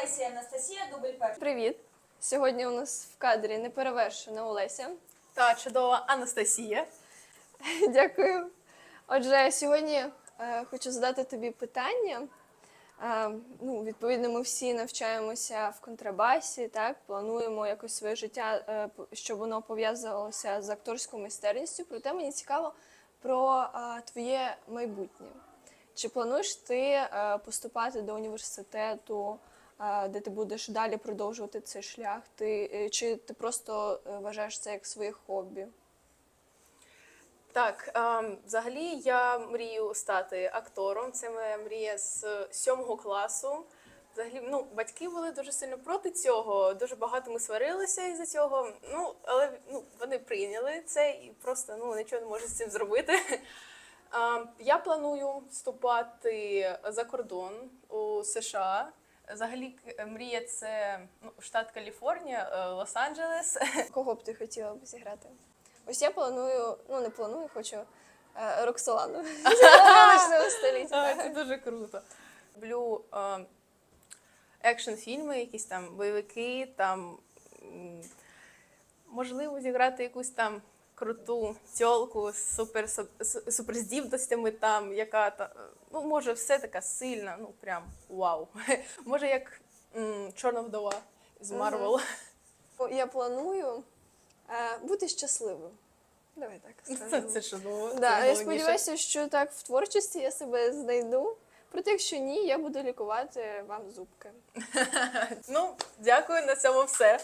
Олеся і Анастасія, дубль перший. Привіт! Сьогодні у нас в кадрі неперевершена Олеся. та чудова Анастасія. Дякую. Отже, сьогодні е, хочу задати тобі питання. Е, ну, відповідно, ми всі навчаємося в контрабасі, так плануємо якось своє життя, е, щоб воно пов'язувалося з акторською майстерністю. Проте мені цікаво про е, твоє майбутнє. Чи плануєш ти е, поступати до університету, де ти будеш далі продовжувати цей шлях? Ти, е, чи ти просто е, вважаєш це як своє хобі? Так, ем, взагалі я мрію стати актором. Це моя мрія з сьомого класу. Взагалі, ну, батьки були дуже сильно проти цього. Дуже багато ми сварилися із-за цього. Ну, але ну, вони прийняли це і просто ну, нічого не можуть з цим зробити. Ем, Я планую вступати за кордон у США. Взагалі, мрія це ну, штат Каліфорнія, е, Лос-Анджелес. Кого б ти хотіла б зіграти? Ось я планую, ну не планую, хочу е, Роксолану. Століття. Це дуже круто. Люблю е, екшн фільми, якісь там бойовики, там можливо зіграти якусь там круту тьолку з супер суперздібностями, там, яка та, ну, може, все така сильна, ну прям вау. Може, як м, чорна вдова з. Марвел. Я планую е, бути щасливою. Давай так скажемо. це чудово. це Да, я сподіваюся, що так в творчості я себе знайду. Проте, якщо ні, я буду лікувати вам зубки. Ну, дякую, на цьому все.